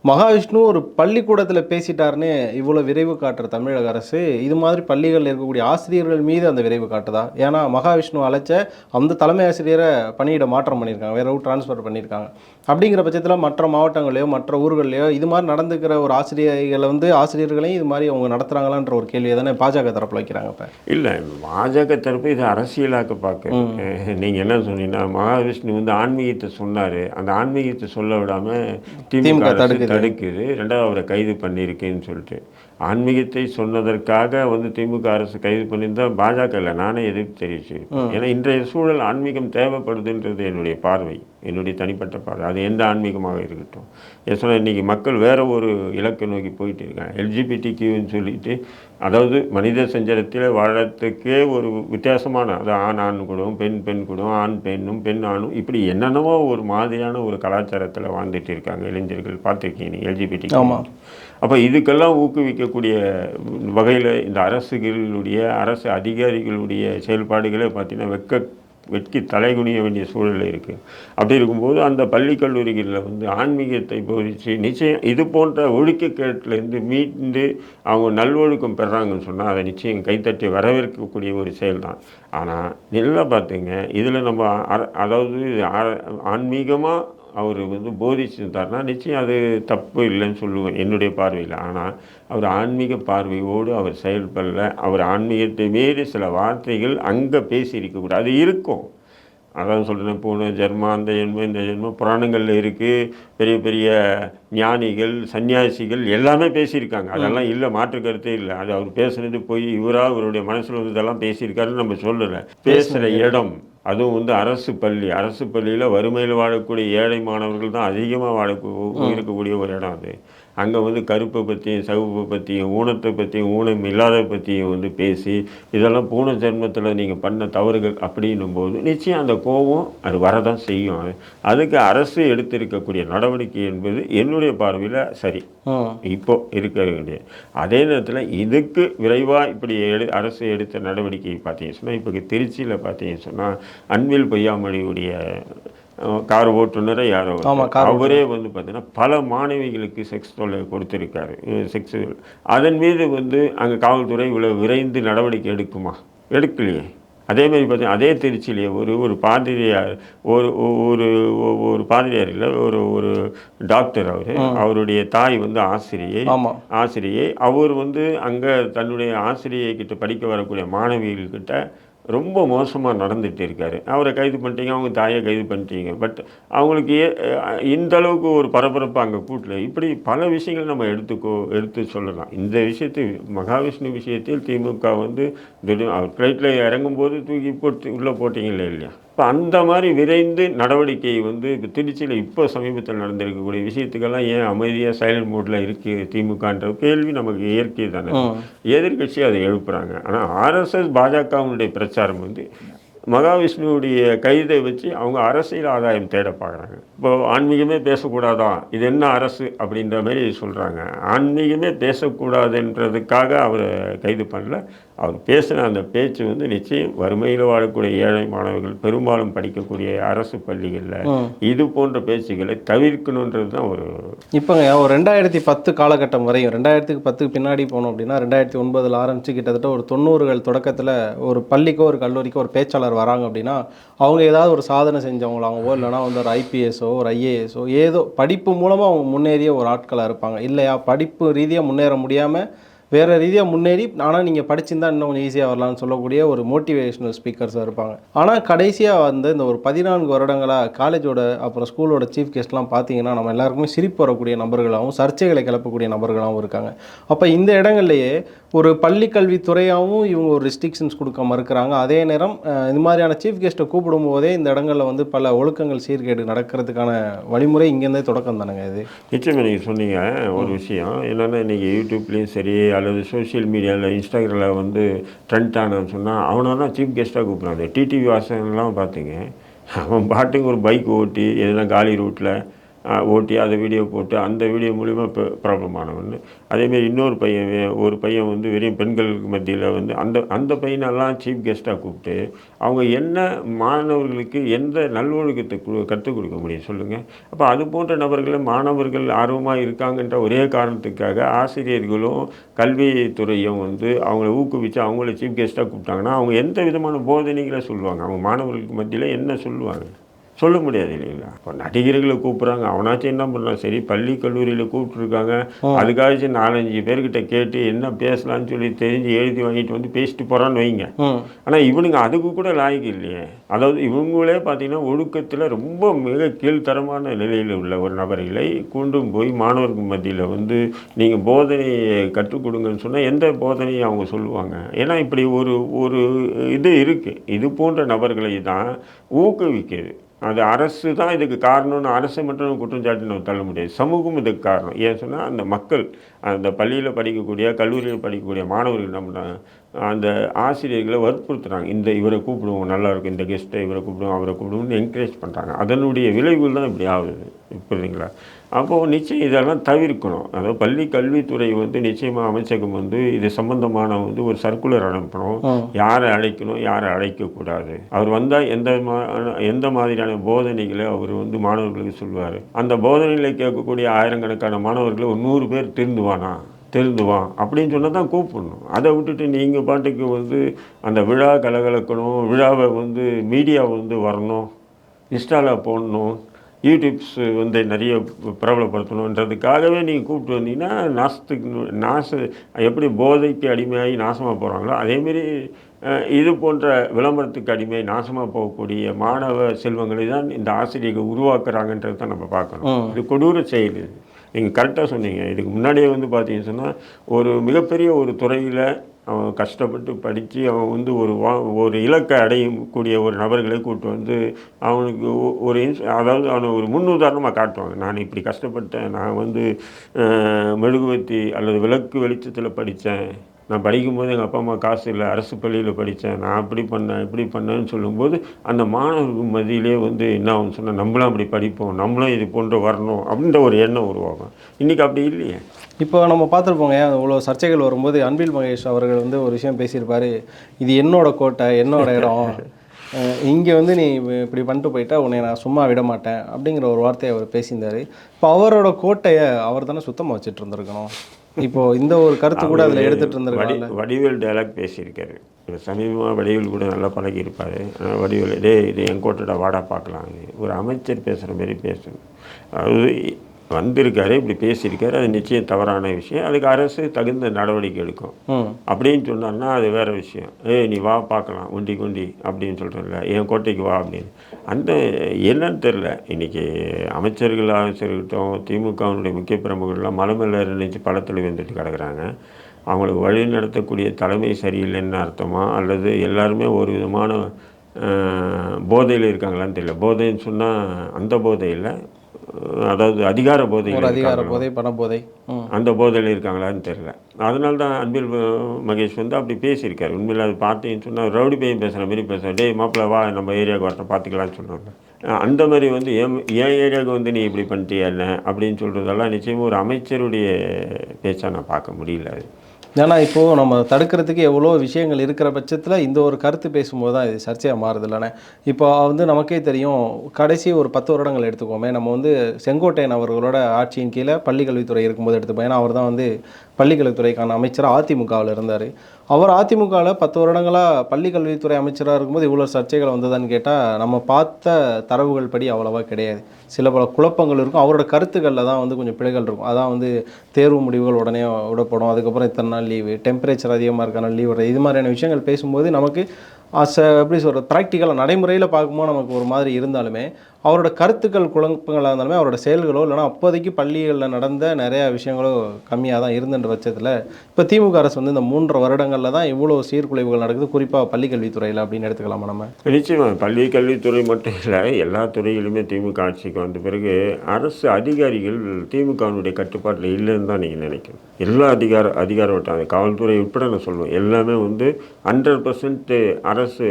மகாவிஷ்ணு ஒரு பள்ளிக்கூடத்தில் பேசிட்டாருன்னு இவ்வளோ விரைவு காட்டுற தமிழக அரசு இது மாதிரி பள்ளிகளில் இருக்கக்கூடிய ஆசிரியர்கள் மீது அந்த விரைவு காட்டுதா? ஏன்னா மகாவிஷ்ணு அழைச்ச அந்த தலைமை ஆசிரியரை பணியிட மாற்றம் பண்ணியிருக்காங்க வேற ஒரு ட்ரான்ஸ்ஃபர் பண்ணியிருக்காங்க. அப்படிங்கிற பட்சத்தில் மற்ற மாவட்டங்களையோ மற்ற ஊர்கள்லையோ இது மாதிரி நடந்துக்கிற ஒரு ஆசிரியர்களை வந்து ஆசிரியர்களையும் இது மாதிரி அவங்க நடத்துகிறாங்களான்ற ஒரு கேள்வியை தானே பாஜக தரப்பில் வைக்கிறாங்க இப்போ. இல்லை பாஜக தரப்பு இது அரசியலாக்க பார்க்க நீங்கள் என்ன சொன்னீங்கன்னா மகாவிஷ்ணு வந்து ஆன்மீகத்தை சொன்னார். அந்த ஆன்மீகத்தை சொல்ல விடாமல் திமுக தடுக்குது. தடுக்குது ரெண்டாவது அவரை கைது பண்ணியிருக்கேன்னு சொல்லிட்டு. ஆன்மீகத்தை சொன்னதற்காக வந்து திமுக அரசு கைது பண்ணியிருந்தா பாஜக இல்லை. நானே எதிர்ப்பு தெரிவிச்சு. ஏன்னா இன்றைய சூழல் ஆன்மீகம் தேவைப்படுதுன்றது என்னுடைய பார்வை. என்னுடைய தனிப்பட்ட பார்வை. அது எந்த ஆன்மீகமாக இருக்கட்டும். ஏன் சொன்னால் இன்றைக்கி மக்கள் வேற ஒரு இலக்கை நோக்கி போயிட்டு இருக்காங்க. எல்ஜிபிடி கியூன்னு சொல்லிட்டு அதாவது மனித சஞ்சலத்தில் வாழறதுக்கே ஒரு வித்தியாசமான அது ஆண் ஆண் குடும்பம் பெண் பெண் குடும்பம் ஆண் பெண்ணும் பெண் ஆணும் இப்படி என்னென்னவோ ஒரு மாதிரியான ஒரு கலாச்சாரத்தில் வாழ்ந்துட்டு இருக்காங்க இளைஞர்கள். பார்த்துருக்கீங்க நீங்கள் எல்ஜிபிடி ஆமா. அப்போ இதுக்கெல்லாம் ஊக்குவிக்கக்கூடிய வகையில் இந்த அரசுகளுடைய அரசு அதிகாரிகளுடைய செயல்பாடுகளே பார்த்தீங்கன்னா வெக்க வெட்கி தலைகுனிய வேண்டிய சூழல் இருக்குது அப்படி இருக்கும்போது அந்த பள்ளி கல்லூரிகளில் வந்து ஆன்மீகத்தை போதிச்சு நிச்சயம் இது போன்ற ஒழுக்கக்கேட்டிலேருந்து மீண்டு அவங்க நல்வொழுக்கம் பெறாங்கன்னு சொன்னால் அதை நிச்சயம் கைத்தட்டி வரவேற்கக்கூடிய ஒரு செயல் தான் ஆனால் நல்லா பார்த்துங்க இதில் நம்ம அதாவது ஆ- ஆன்மீகமாக அவர் வந்து போதிச்சிருந்தார்னா நிச்சயம் அது தப்பு இல்லைன்னு சொல்லுவேன் என்னுடைய பார்வையில். ஆனால் அவர் ஆன்மீக பார்வையோடு அவர் செயல்படல. அவர் ஆன்மீகத்தை மீறி சில வார்த்தைகள் அங்கே பேசியிருக்கக்கூடாது அது இருக்கும். அதான் சொல்கிறேன் போன ஜென்மம் அந்த ஜென்மம் இந்த ஜென்மம் புராணங்களில் இருக்குது பெரிய பெரிய ஞானிகள் சன்னியாசிகள் எல்லாமே பேசியிருக்காங்க. அதெல்லாம் இல்லை மாற்று கருத்தே இல்லை. அது அவர் பேசுனது போய் இவராக அவருடைய மனசில் வந்து இதெல்லாம் பேசியிருக்காருன்னு நம்ம சொல்லலை. பேசுகிற இடம். அதுவும் வந்து அரசு பள்ளி. அரசு பள்ளியில் வறுமையில் வாழக்கூடிய ஏழை மாணவர்கள் தான் அதிகமாக வாழ இருக்கக்கூடிய ஒரு இடம் அது. அங்கே வந்து கருப்பை பற்றியும் சவுப்பை பற்றியும் ஊனத்தை பற்றியும் ஊனம் இல்லாத பற்றியும் வந்து பேசி இதெல்லாம் பூன ஜென்மத்தில் நீங்கள் பண்ண தவறுகள் அப்படின்னும் போது நிச்சயம் அந்த கோபம் அது வரதான் செய்யும். அது அதுக்கு அரசு எடுத்திருக்கக்கூடிய நடவடிக்கை என்பது என்னுடைய பார்வையில் சரி. இப்போ இருக்க வேண்டிய அதே நேரத்தில் இதுக்கு விரைவாக இப்படி எடு அரசு எடுத்த நடவடிக்கை பார்த்தீங்கன்னு சொன்னால் இப்போ திருச்சியில் பார்த்தீங்கன்னு சொன்னால் அன்பில் பொய்யாமொழியுடைய கார் ஓட்டுநரை யாரோ அவரே வந்து பார்த்தீங்கன்னா பல மாணவிகளுக்கு செக்ஸ் தொல்லை கொடுத்துருக்காரு. செக்ஸ் அதன் மீது வந்து அங்கே காவல்துறை இவ்வளவு விரைந்து நடவடிக்கை எடுக்குமா? எடுக்கலையே. அதே மாதிரி பார்த்தீங்கன்னா அதே திருச்சியிலேயே ஒரு ஒரு பாதிரியார் ஒரு ஒரு ஒரு பாதிரியார் இல்லை ஒரு ஒரு டாக்டர் அவர் அவருடைய தாய் வந்து ஆசிரியை. ஆசிரியை. அவர் வந்து அங்கே தன்னுடைய ஆசிரியை கிட்ட படிக்க வரக்கூடிய மாணவிகள்கிட்ட ரொம்ப மோசமாக நடந்துகிட்டு இருக்காரு. அவரை கைது பண்ணிட்டீங்க அவங்க தாயை கைது பண்ணிட்டீங்க. பட் அவங்களுக்கு ஏ- இந்த அளவுக்கு ஒரு பரபரப்பு அங்கே கூட்டில். இப்படி பல விஷயங்கள் நம்ம எடுத்துக்கோ எடுத்து சொல்லலாம். இந்த விஷயத்தை மகாவிஷ்ணு விஷயத்தில் திமுக வந்து திடீர் அவர் ஃப்ளைட்டில் இறங்கும்போது தூக்கி போட்டு உள்ளே போட்டிங்களே இல்லையா? இப்போ அந்த மாதிரி விரைந்து நடவடிக்கை வந்து இப்போ திருச்சியில் இப்போ சமீபத்தில் நடந்திருக்கக்கூடிய விஷயத்துக்கெல்லாம் ஏன் அமைதியாக சைலண்ட் மோடில் இருக்குது திமுகன்ற கேள்வி நமக்கு இயற்கை தானே. எதிர்க்கட்சி அதை எழுப்புறாங்க. ஆனால் ஆர்எஸ்எஸ் பாஜகவினுடைய பிரச்சாரம் வந்து மகாவிஷ்ணுவுடைய கைதை வச்சு அவங்க அரசியல் ஆதாயம் தேட பார்க்குறாங்க. இப்போ ஆன்மீகமே பேசக்கூடாதா? இது என்ன அரசு அப்படின்ற மாதிரி சொல்கிறாங்க ஆன்மீகமே பேசக்கூடாதுன்றதுக்காக அவரை கைது பண்ணல. அவர் பேசின அந்த பேச்சு வந்து நிச்சயம் வறுமையில் வாழக்கூடிய ஏழை மாணவர்கள் பெரும்பாலும் படிக்கக்கூடிய அரசு பள்ளிகளில் இது போன்ற பேச்சுகளை தவிர்க்கணுன்றது தான் ஒரு இப்போங்க ஒரு ரெண்டாயிரத்தி பத்து காலகட்டம் வரையும் ரெண்டாயிரத்துக்கு பத்துக்கு பின்னாடி போனோம் அப்படின்னா ரெண்டாயிரத்தி ஒன்பதில் ஆரம்பித்து கிட்டத்தட்ட ஒரு தொண்ணூறுகள் தொடக்கத்தில் ஒரு பள்ளிக்கோ ஒரு கல்லூரிக்கோ ஒரு பேச்சாளர் வராங்க அப்படின்னா அவங்க ஏதாவது ஒரு சாதனை செஞ்சவங்களாகவோ இல்லைனா வந்து ஒரு ஐபிஎஸ்ஓ ஒரு ஐஏஎஸோ ஏதோ படிப்பு மூலமாக அவங்க முன்னேறிய ஒரு ஆட்களாக இருப்பாங்க. இல்லையா? படிப்பு ரீதியாக முன்னேற முடியாமல் வேறு ரீதியாக முன்னேறி ஆனால் நீங்கள் படிச்சிருந்தா இன்னும் கொஞ்சம் ஈஸியாக வரலாம்னு சொல்லக்கூடிய ஒரு மோட்டிவேஷனல் ஸ்பீக்கர்ஸாக இருப்பாங்க. ஆனால் கடைசியாக வந்து இந்த ஒரு பதினான்கு வருடங்களாக காலேஜோட அப்புறம் ஸ்கூலோட சீஃப் கெஸ்ட்லாம் பார்த்தீங்கன்னா நம்ம எல்லாருக்குமே சிரிப்பு வரக்கூடிய நபர்களாகவும் சர்ச்சைகளை கிளப்பக்கூடிய நபர்களாகவும் இருக்காங்க. அப்போ இந்த இடங்கள்லையே ஒரு பள்ளி கல்வித்துறையாகவும் இவங்க ஒரு ரெஸ்ட்ரிக்ஷன்ஸ் கொடுக்க மறுக்கிறாங்க. அதே நேரம் இந்த மாதிரியான சீஃப் கெஸ்ட்டை கூப்பிடும் போதே இந்த இடங்களில் வந்து பல ஒழுக்கங்கள் சீர்கேடு நடக்கிறதுக்கான வழிமுறை இங்கேருந்தே தொடக்கம் தானேங்க இது? நிச்சயமாக நீங்கள் சொன்னீங்க ஒரு விஷயம். என்னென்னா இன்றைக்கி யூடியூப்லேயும் சரி அல்லது சோஷியல் மீடியாவில் இன்ஸ்டாகிராமில் வந்து ட்ரெண்ட் ஆனன்னு சொன்னால் அவனெல்லாம் சீஃப் கெஸ்ட்டாக கூப்பிட்றாங்க டிடிவி வாசன்லாம் பார்த்தீங்க அவன் பாட்டுக்கு ஒரு பைக் ஓட்டி எதுனா காலி ரூட்டில் ஓட்டி அதை வீடியோ போட்டு அந்த வீடியோ மூலிமா இப்போ ப்ராப்ளமானவன் அதேமாரி இன்னொரு பையன் ஒரு பையன் வந்து வெறும் பெண்களுக்கு மத்தியில் வந்து அந்த அந்த பையனெல்லாம் சீஃப் கெஸ்ட்டாக கூப்பிட்டு அவங்க என்ன மாணவர்களுக்கு எந்த நல்லொழுக்கத்தை கு கற்றுக் கொடுக்க முடியும் சொல்லுங்கள் அப்போ அது போன்ற நபர்களை மாணவர்கள் ஆர்வமாக இருக்காங்கன்ற ஒரே காரணத்துக்காக ஆசிரியர்களும் கல்வித்துறையும் வந்து அவங்கள ஊக்குவித்து அவங்கள சீஃப் கெஸ்ட்டாக கூப்பிட்டாங்கன்னா அவங்க எந்த விதமான போதனைகளை சொல்லுவாங்க? அவங்க மாணவர்களுக்கு மத்தியில் என்ன சொல்லுவாங்க? சொல்ல முடியாது இல்லைங்களா? இப்போ நடிகர்களை கூப்பிட்றாங்க அவனாச்சும் என்ன பண்ணுறான் சரி பள்ளி கல்லூரியில் கூப்பிட்ருக்காங்க அதுக்காச்சும் நாலஞ்சு பேர்கிட்ட கேட்டு என்ன பேசலாம்னு சொல்லி தெரிஞ்சு எழுதி வாங்கிட்டு வந்து பேசிட்டு போகிறான்னு வைங்க. ஆனால் இவனுங்க அதுக்கு கூட லாய்க்கு இல்லையே. அதாவது இவங்களே பார்த்தீங்கன்னா ஒழுக்கத்தில் ரொம்ப மிக கீழ்த்தரமான நிலையில் உள்ள ஒரு நபர்களை கொண்டு போய் மாணவர்கள் மத்தியில் வந்து நீங்கள் போதனையை கற்றுக் கொடுங்கன்னு சொன்னால் எந்த போதனையை அவங்க சொல்லுவாங்க? ஏன்னா இப்படி ஒரு ஒரு இது இருக்குது இது போன்ற நபர்களை தான் ஊக்குவிக்குது அது அரசு தான் இதுக்கு காரணம்னு அரசை மட்டும் குற்றம் சாட்டி நம்ம தள்ள முடியாது. சமூகம் இதுக்கு காரணம். ஏன் சொன்னால் அந்த மக்கள் அந்த பள்ளியில் படிக்கக்கூடிய கல்லூரியில் படிக்கக்கூடிய மாணவர்கள் என்ன பண்ணுறாங்க அந்த ஆசிரியர்களை வற்புறுத்துறாங்க. இந்த இவரை கூப்பிடுவோம் நல்லா இருக்கும் இந்த கெஸ்ட்டை இவரை கூப்பிடுவோம் அவரை கூப்பிடுவோம்னு என்கரேஜ் பண்ணுறாங்க அதனுடைய விளைவுகள் தான் இப்படி ஆகுது. புரியுதுங்களா? அப்போது நிச்சயம் இதெல்லாம் தவிர்க்கணும். அதாவது பள்ளி கல்வித்துறை வந்து நிச்சயமாக அமைச்சகம் வந்து இது சம்பந்தமான வந்து ஒரு சர்க்குலர் அனுப்பணும். யாரை அழைக்கணும் யாரை அழைக்கக்கூடாது. அவர் வந்தால் எந்த மா எந்த மாதிரியான போதனைகளை அவர் வந்து மாணவர்களுக்கு சொல்வார் அந்த போதனைகளை கேட்கக்கூடிய ஆயிரக்கணக்கான மாணவர்கள் ஒரு நூறு பேர் திருந்துவானா? திருந்துவான் அப்படின்னு சொன்னால் தான் கூப்பிடணும். அதை விட்டுட்டு நீங்கள் பாட்டுக்கு வந்து அந்த விழா கலகலக்கணும் விழாவை வந்து மீடியா வந்து வரணும் இன்ஸ்டாவில் போடணும் யூடியூப்ஸ் வந்து நிறைய பிரபலப்படுத்தணுன்றதுக்காகவே நீங்கள் கூப்பிட்டு வந்தீங்கன்னா நாசத்துக்கு நாச எப்படி போதைக்கு அடிமையாகி நாசமாக போகிறாங்களோ அதேமாரி இது போன்ற விளம்பரத்துக்கு அடிமை நாசமாக போகக்கூடிய மாணவ செல்வங்களை தான் இந்த ஆசிரியர்கள் உருவாக்குறாங்கன்றது தான் நம்ம பார்க்கணும். இது கொடூர செயல் இது. நீங்கள் கரெக்டாக சொன்னீங்க. இதுக்கு முன்னாடியே வந்து பார்த்தீங்கன்னு சொன்னால் ஒரு மிகப்பெரிய ஒரு துறையில் அவன் கஷ்டப்பட்டு படித்து அவன் வந்து ஒரு வா ஒரு இலக்கை அடையக்கூடிய ஒரு நபர்களை கூட்டு வந்து அவனுக்கு ஒரு இன்ஸ் அதாவது அவனை ஒரு முன்னுதாரணமாக காட்டுவாங்க. நான் இப்படி கஷ்டப்பட்டேன் நான் வந்து மெழுகுவத்தி மெழுகுவர்த்தி அல்லது விளக்கு வெளிச்சத்தில் படித்தேன் நான் படிக்கும்போது எங்கள் அப்பா அம்மா காசு இல்லை அரசு பள்ளியில் படித்தேன் நான் அப்படி பண்ணேன் இப்படி பண்ணேன்னு சொல்லும்போது அந்த மாணவர்கள் மதியிலே வந்து என்ன ஆகும்னு சொன்னால் நம்மளும் அப்படி படிப்போம் நம்மளும் இது போன்று வரணும் அப்படின்ற ஒரு எண்ணம் உருவாகும். இன்றைக்கி அப்படி இல்லையே. இப்போ நம்ம பார்த்துருப்போங்க இவ்வளோ சர்ச்சைகள் வரும்போது அன்பில் மகேஷ் அவர்கள் வந்து ஒரு விஷயம் பேசியிருப்பார். இது என்னோட கோட்டை என்னோட இடம். இங்கே வந்து நீ இப்படி பண்ணிட்டு போயிட்டா உன்னை நான் சும்மா விட மாட்டேன் அப்படிங்கிற ஒரு வார்த்தையை அவர் பேசியிருந்தார். இப்போ அவரோட கோட்டையை அவர் தானே சுத்தமாக வச்சுட்டு இருந்திருக்கணும். இப்போ இந்த ஒரு கருத்து கூட அதில் எடுத்துட்டு வடி இருந்திருக்காங்க வடிவேல் டைலாக் பேசியிருக்காரு. இப்போ சமீபமாக வடிவேல் கூட நல்லா பழகியிருப்பார். வடிவேல் டே இது என் கோட்டடா வாடா பார்க்கலாம் ஒரு அமைச்சர் பேசுகிற மாதிரி பேசணும் அதாவது வந்திருக்காரு இப்படி பேசியிருக்காரு. அது நிச்சயம் தவறான விஷயம். அதுக்கு அரசு தகுந்த நடவடிக்கை எடுக்கும். அப்படின்னு சொன்னார்னா அது வேற விஷயம். ஏய் நீ வா பார்க்கலாம். ஒண்டி கொண்டி அப்படின்னு சொல்கிறல என் கோட்டைக்கு வா அப்படின்னு. அந்த என்னன்னு தெரில இன்றைக்கி அமைச்சர்களாக இருக்கட்டும் திமுகவினுடைய முக்கிய பிரமுகர்கள்லாம் மலை மேலே நினைச்சு படத்தில் வந்துட்டு கிடக்குறாங்க. அவங்களுக்கு வழி நடத்தக்கூடிய தலைமை சரியில்லைன்னு அர்த்தமா? அல்லது எல்லாருமே ஒரு விதமான போதையில் இருக்காங்களான்னு தெரியல. போதைன்னு சொன்னால் அந்த போதையில் அதாவது அதிகார ஒரு அதிகார? போதை பண போதை. அந்த போதையில் இருக்காங்களான்னு தெரில அதனால தான் அன்பில் மகேஷ் வந்து அப்படி பேசியிருக்காரு. உண்மையில் அது பார்த்தீங்கன்னு சொன்னால் ரவுடி பையன் பேசுகிற மாதிரி பேசுகிறேன் டேய் மாப்பிள்ள வா நம்ம ஏரியாவுக்கு வரட்டும் பார்த்துக்கலாம்னு சொன்னாங்க. அந்த மாதிரி வந்து என் என் ஏரியாவுக்கு வந்து நீ இப்படி பண்ணிட்டியா என்ன? அப்படின்னு சொல்கிறதெல்லாம் நிச்சயமாக ஒரு அமைச்சருடைய பேச்சா நான் பார்க்க முடியல அது. ஏன்னா இப்போது நம்ம தடுக்கிறதுக்கு எவ்வளோ விஷயங்கள் இருக்கிற பட்சத்தில் இந்த ஒரு கருத்து பேசும்போது தான் இது சர்ச்சையாக மாறுது இப்போ வந்து நமக்கே தெரியும் கடைசி ஒரு பத்து வருடங்கள் எடுத்துக்கோமே நம்ம வந்து செங்கோட்டையன் அவர்களோட ஆட்சியின் கீழே பள்ளிக்கல்வித்துறை இருக்கும்போது எடுத்துப்போம். ஏன்னா அவர் தான் வந்து பள்ளிக்கல்வித்துறைக்கான அமைச்சர் அதிமுகவில் இருந்தார். அவர் அதிமுகவில் பத்து வருடங்களாக பள்ளிக்கல்வித்துறை அமைச்சராக இருக்கும்போது இவ்வளோ சர்ச்சைகள் வந்ததான்னு கேட்டால் நம்ம பார்த்த தரவுகள் படி அவ்வளோவா கிடையாது. சில பல குழப்பங்கள் இருக்கும். அவரோட கருத்துக்களில் தான் வந்து கொஞ்சம் பிழைகள் இருக்கும். அதான் வந்து தேர்வு முடிவுகள் உடனே விடப்படும். அதுக்கப்புறம் இத்தனை நாள் லீவு டெம்பரேச்சர் அதிகமாக இருக்கனால லீவ் விடுறது இது மாதிரியான விஷயங்கள் பேசும்போது நமக்கு அஸ் எப்படி சொல்கிறது ப்ராக்டிக்கலாக நடைமுறையில் பார்க்கும்போது நமக்கு ஒரு மாதிரி இருந்தாலுமே அவரோட கருத்துக்கள் குழப்பங்களாக இருந்தாலுமே அவரோட செயல்களோ இல்லைனா அப்போதைக்கு பள்ளிகளில் நடந்த நிறையா விஷயங்களோ கம்மியாக தான் இருந்துன்ற பட்சத்தில் இப்போ திமுக அரசு வந்து இந்த மூன்றரை வருடங்களில் தான் இவ்வளோ சீர்குலைவுகள் நடக்குது. குறிப்பாக பள்ளிக்கல்வித்துறையில் அப்படின்னு எடுத்துக்கலாமா நம்ம? நிச்சயமாக பள்ளி கல்வித்துறை மட்டும் இல்லை எல்லா துறையிலுமே திமுக ஆட்சிக்கு வந்த பிறகு அரசு அதிகாரிகள் திமுகவினுடைய கட்டுப்பாட்டில் இல்லைன்னு தான் நீங்கள் நினைக்கணும். எல்லா அதிகார அதிகார வட்டம் காவல்துறை உட்பட நான் சொல்லுவேன். எல்லாமே வந்து ஹண்ட்ரட் பர்சன்ட் அரசு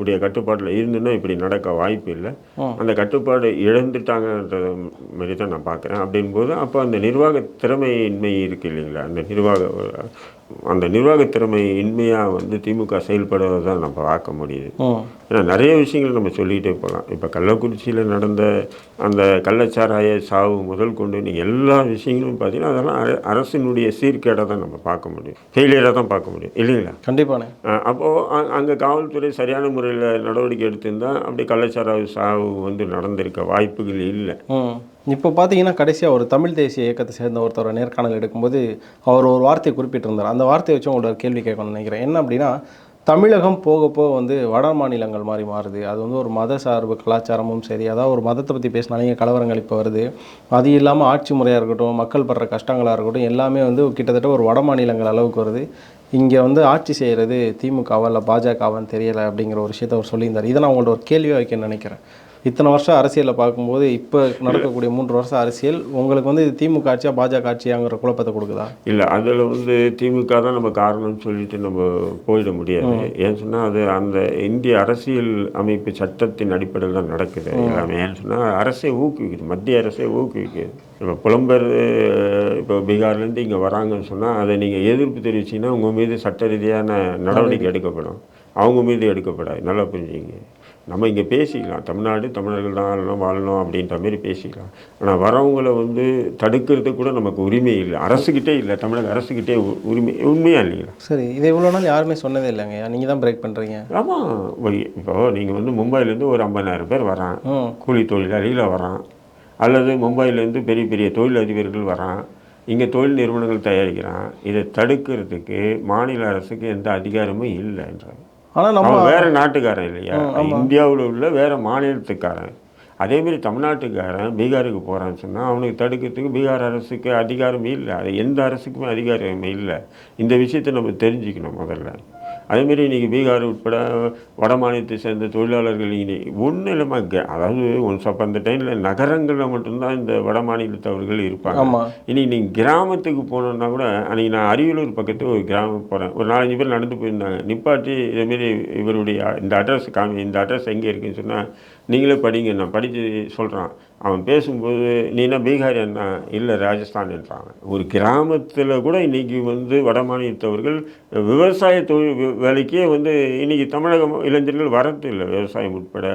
உடைய கட்டுப்பாட்டில் இருந்துன்னா இப்படி நடக்க வாய்ப்பு இல்லை. அந்த கட்டுப்பாடு இழந்துட்டாங்கன்ற மாதிரி தான் நான் பார்க்குறேன். அப்படின்போது அப்போ அந்த நிர்வாக திறமையின்மை இருக்கு இல்லைங்களா? அந்த நிர்வாக அந்த நிர்வாக திறமை இன்மையாக வந்து திமுக செயல்படுவதை தான் நம்ம பார்க்க முடியுது. ஏன்னா நிறைய விஷயங்கள் நம்ம சொல்லிகிட்டே போகலாம். இப்போ கள்ளக்குறிச்சியில் நடந்த அந்த கள்ளச்சாராய சாவு முதல் கொண்டு நீங்கள் எல்லா விஷயங்களும் பார்த்தீங்கன்னா அதெல்லாம் அர- அரசினுடைய சீர்கேடை தான் நம்ம பார்க்க முடியும். ஃபெயிலியராக தான் பார்க்க முடியும். இல்லைங்களா? கண்டிப்பாண்ணே. அப்போது அங்கே காவல்துறை சரியான முறையில் நடவடிக்கை எடுத்திருந்தால் அப்படி கள்ளச்சாராய சாவு வந்து நடந்திருக்க வாய்ப்புகள் இல்லை. இப்போ பார்த்தீங்கன்னா கடைசியாக ஒரு தமிழ் தேசிய இயக்கத்தை சேர்ந்த ஒருத்தரோட நேர்காணல் எடுக்கும்போது அவர் ஒரு வார்த்தையை குறிப்பிட்டிருந்தார். அந்த வார்த்தையை வச்சு உங்களோட கேள்வி கேட்கணும்னு நினைக்கிறேன். என்ன அப்படின்னா தமிழகம் போக போக வந்து வட மாநிலங்கள் மாதிரி மாறுது. அது வந்து ஒரு மத சார்பு கலாச்சாரமும் சரி அதாவது ஒரு மதத்தை பற்றி பேசினாலே கலவரங்கள் இப்போ வருது. அது இல்லாமல் ஆட்சி முறையாக இருக்கட்டும் மக்கள் படுற கஷ்டங்களாக இருக்கட்டும் எல்லாமே வந்து கிட்டத்தட்ட ஒரு வட மாநிலங்கள் அளவுக்கு வருது. இங்கே வந்து ஆட்சி செய்கிறது திமுகவா இல்லை பாஜகவான்னு தெரியலை அப்படிங்கிற ஒரு விஷயத்தை அவர் சொல்லியிருந்தார். இதை நான் உங்களோட ஒரு கேள்வியாக வைக்கணும்னு நினைக்கிறேன். இத்தனை வருஷம் அரசியலில் பார்க்கும்போது இப்போ நடக்கக்கூடிய மூன்று வருஷம் அரசியல் உங்களுக்கு வந்து இது திமுக ஆட்சியா பாஜக ஆட்சியாங்கிற குழப்பத்தை கொடுக்குதா? இல்லை அதில் வந்து திமுக தான் நம்ம காரணம்னு சொல்லிட்டு நம்ம போயிட முடியாது. ஏன்னு சொன்னால் அது அந்த இந்திய அரசியல் அமைப்பு சட்டத்தின் அடிப்படையில் தான் நடக்குது எல்லாமே. ஏன்னு சொன்னால் அரசை ஊக்குவிக்குது மத்திய அரசை ஊக்குவிக்குது. இப்போ புலம்பெயர் இப்போ பீகார்லேருந்து இங்கே வராங்கன்னு சொன்னால் அதை நீங்கள் எதிர்ப்பு தெரிவிச்சீங்கன்னா உங்கள் மீது சட்ட ரீதியான நடவடிக்கை எடுக்கப்படும். அவங்க மீது எடுக்கப்படாது. நல்லா புரிஞ்சுங்க நம்ம இங்கே பேசிக்கலாம். தமிழ்நாடு தமிழர்கள் தான் வாழணும் வாழணும் அப்படின்ற மாதிரி பேசிக்கலாம். ஆனால் வரவங்களை வந்து தடுக்கிறதுக்கு கூட நமக்கு உரிமை இல்லை. அரசுக்கிட்டே இல்லை. தமிழக அரசுக்கிட்டே உரிமை உண்மையா இல்லைங்களா? சரி இதை இவ்வளோ நாள் யாருமே சொன்னதே இல்லைங்க. நீங்கள் தான் பிரேக் பண்ணுறீங்க ஆமாம் இப்போ நீங்கள் வந்து மும்பையிலேருந்து ஒரு ஐம்பதாயிரம் பேர் வரான். கூலி தொழிலாளிகள் வரான். அல்லது மும்பையிலேருந்து பெரிய பெரிய தொழிலதிபர்கள் வரான். இங்கே தொழில் நிறுவனங்கள் தயாரிக்கிறான். இதை தடுக்கிறதுக்கு மாநில அரசுக்கு எந்த அதிகாரமும் இல்லைன்றாங்க. ஆனால் நம்ம வேற நாட்டுக்காரன் இல்லையா? இந்தியாவில் உள்ள வேற மாநிலத்துக்காரன். அதே மாதிரி தமிழ்நாட்டுக்காரன் பீகாருக்கு போகிறான்னு சொன்னால் அவனுக்கு தடுக்கிறதுக்கு பீகார் அரசுக்கு அதிகாரம் இல்லை. அது எந்த அரசுக்குமே அதிகாரம் இல்லை. இந்த விஷயத்தை நம்ம தெரிஞ்சுக்கணும் முதல்ல. அதேமாரி இன்றைக்கி பீகார் உட்பட வட மாநிலத்தை சேர்ந்த தொழிலாளர்கள் இன்னைக்கு ஒன்றும் இல்லாமல் அதாவது ஒன்ஸ் அப்போ அந்த டைமில் நகரங்களில் மட்டும்தான் இந்த வட மாநிலத்தவர்கள் இருப்பாங்க. இன்னைக்கு நீங்கள் கிராமத்துக்கு போனோன்னா கூட அன்றைக்கி நான் அரியலூர் பக்கத்து ஒரு கிராமம் போகிறேன் ஒரு நாலஞ்சு பேர் நடந்து போயிருந்தாங்க. நிப்பாட்டி இதேமாரி இவருடைய இந்த அட்ரஸ் காமி இந்த அட்ரஸ் எங்கே இருக்குன்னு சொன்னால் நீங்களே படிங்க நான் படித்து சொல்கிறான் அவன் பேசும்போது நீ என்ன பீகார் என்ன? இல்லை ராஜஸ்தான் என்றாங்க ஒரு கிராமத்தில் கூட இன்றைக்கி வந்து வட மாநிலத்தவர்கள் விவசாய தொழில் வேலைக்கே வந்து இன்றைக்கி தமிழக இளைஞர்கள் வரதில்லை விவசாயம் உட்பட